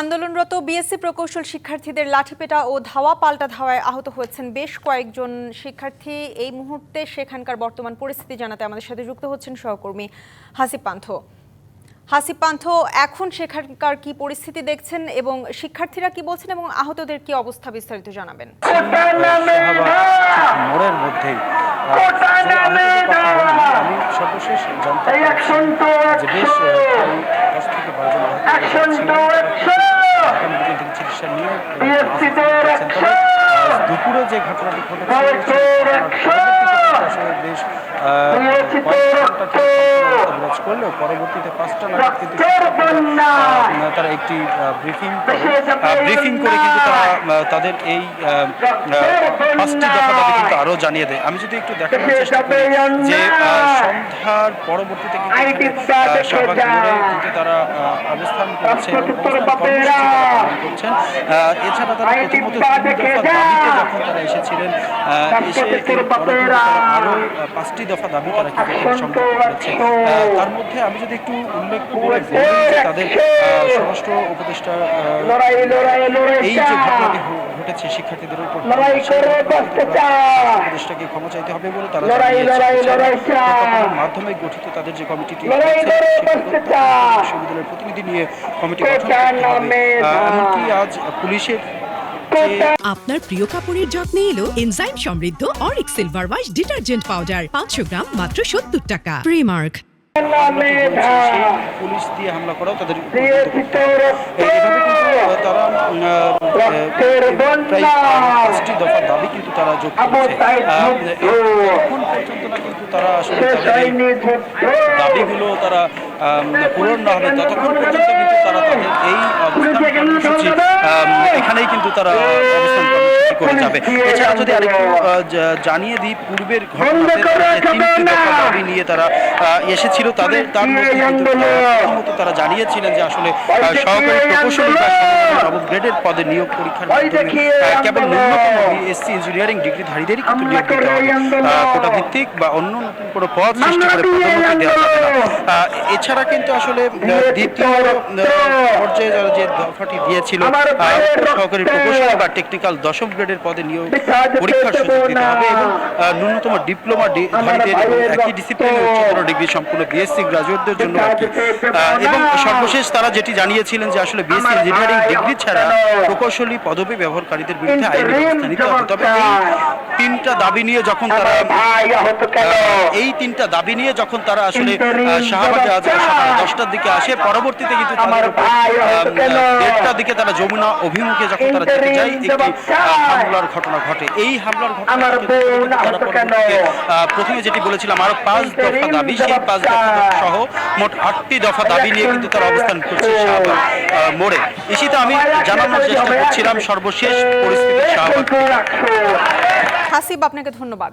আন্দোলনরত বিএসসি প্রকৌশল শিক্ষার্থীদের লাঠিপেটা ও ধাওয়া পাল্টা ধাওয়ায় আহত হয়েছেন বেশ কয়েকজন শিক্ষার্থী। এই মুহূর্তে সেখানকার বর্তমান পরিস্থিতি জানাতে আমাদের সাথে যুক্ত হচ্ছেন সহকর্মী হাসিব পান্থ। হাসিব পান্থ এখন সেখানকার কি পরিস্থিতি দেখছেন এবং শিক্ষার্থীরা কি বলছেন এবং আহতদের কি অবস্থা বিস্তারিত জানাবেন? মোড়ের মধ্যেই আমি সর্বশেষ জানতে যে বেশ দশ থেকে বারো জন দুপুরে যে ঘটনাটি ঘটেছে বেশ বিরাজ করলেও পরবর্তীতে পাঁচটা নাগাদ কিন্তু তারা একটি ব্রিফিং ব্রিফিং করে কিন্তু তারা তাদের এই পাঁচটি দফা দাবি কিন্তু আরও জানিয়ে দেয়। আমি যদি একটু দেখানোর চেষ্টা করি যে সন্ধ্যার পরবর্তীতে কিন্তু কিন্তু তারা অবস্থান করছে করছেন। এছাড়া তারা প্রথমত দাবিতে যখন তারা এসেছিলেন এসে এর পরবর্তীতে তারা আরও আহ, পাঁচটি দফা দাবি তারা কিন্তু এখানে করেছে। তার মধ্যে আমি যদি একটু উল্লেখ করে তাদের স্বরাষ্ট্র উপদেষ্টা এই যে ঘটনাটি ঘটেছে শিক্ষার্থীদের উপর উপদেষ্টাকে ক্ষমা চাইতে হবে বলে তারা মাধ্যমে গঠিত তাদের যে কমিটিটি বিশ্ববিদ্যালয়ের প্রতিনিধি নিয়ে কমিটি গঠন করতে হবে। এমনকি আজ পুলিশের আপনার প্রিয় কাপড়ের যত্নে এলো এনজাইম সমৃদ্ধ অরিক সিলভার ওয়াশ ডিটারজেন্ট পাউডার পাঁচশো গ্রাম মাত্র সত্তর টাকা। প্রিমার্ক পুলিশ দিয়ে হামলা করাও তাদের তারা পাঁচটি দফা দাবি কিন্তু তারা যোগ করেছে। এখন পর্যন্ত না কিন্তু তারা আসলে দাবিগুলো তারা পূরণ না হবে ততক্ষণ পর্যন্ত কিন্তু তারা তাদের এই অবস্থান কর্মসূচি এখানেই কিন্তু তারা অবস্থান করে যাবে। এছাড়া যদি আরেকটু জানিয়ে দিই পূর্বের ঘটনাতে নিয়ে তারা এসেছিল তাদের তার মধ্যে তারা জানিয়েছিলেন যে আসলে সহকারী প্রকৌশলী নবম গ্রেডের পদে নিয়োগ পরীক্ষার মাধ্যমে কেবল ন্যূনতম বিএসসি ইঞ্জিনিয়ারিং ডিগ্রিধারীদেরই কিন্তু নিয়োগ দিতে হবে। কোটা ভিত্তিক বা অন্য নতুন কোনো পদ সৃষ্টি করে দেওয়া এছাড়া কিন্তু আসলে দ্বিতীয় পর্যায়ে যারা যে দফাটি দিয়েছিল সহকারী প্রকৌশলী বা টেকনিক্যাল দশম গ্রেডের পদে নিয়োগ পরীক্ষার সুযোগ দিতে হবে এবং ন্যূনতম ডিপ্লোমা ধারীদের একই ডিসিপ্লিনে উচ্চতর ডিগ্রি সম্পূর্ণ বিএসসি গ্রাজুয়েটদের জন্য এবং সর্বশেষ তারা যেটি জানিয়েছিলেন যে আসলে বিএসসি ইঞ্জিনিয়ারিং ডিগ্রি ছাড়া প্রকৌশলী পদবি ব্যবহারকারীদের বিরুদ্ধে আইনি ব্যবস্থা নিতে হবে। তবে তিনটা দাবি নিয়ে যখন তারা এই তিনটা দাবি নিয়ে যখন তারা আসলে আহ, শাহবাগে আজ সকাল দশটার দিকে আসে। পরবর্তীতে কিন্তু দেড়টার দিকে তারা যমুনা অভিমুখে যখন তারা যেতে যায় একটি হামলার ঘটনা ঘটে। এই হামলার ঘটনা প্রথমে যেটি বলেছিলাম আরও পাঁচ দফা দাবি সেই পাঁচ দফা সহ মোট আটটি দফা দাবি নিয়ে কিন্তু তারা অবস্থান করছে শাহবাগ মোড়ে। ইসিতে আমি জানানোর চেষ্টা করছিলাম সর্বশেষ পরিস্থিতি শাহবাগ। হাসিব আপনাকে ধন্যবাদ।